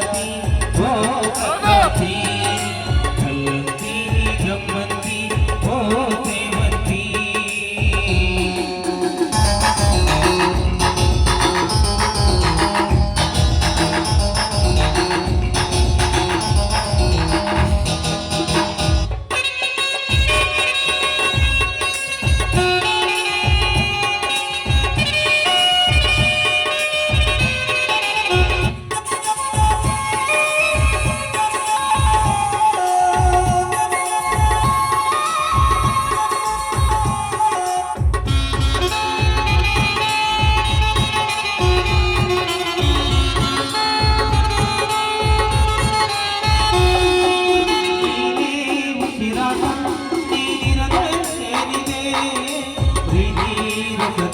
दी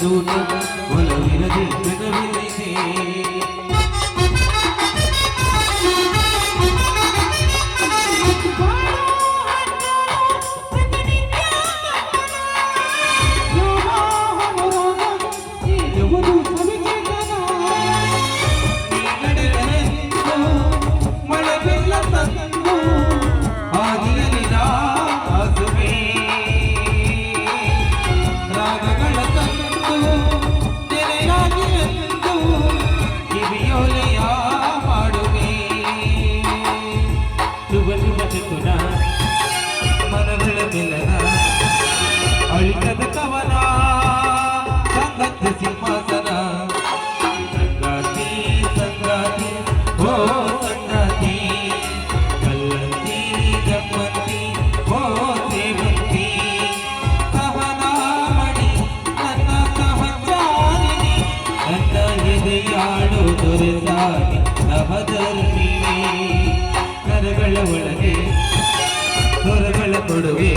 দুটো বলো বিরোধী తువ తువ తునా ಬಾಳು ದೊರೆತಾಗಿ ಸಹಧರ್ಮಿಯೇ ಕರಗಳ ಒಳಗೆ ಹೊರಗಳ ಕೊಡುವೆ.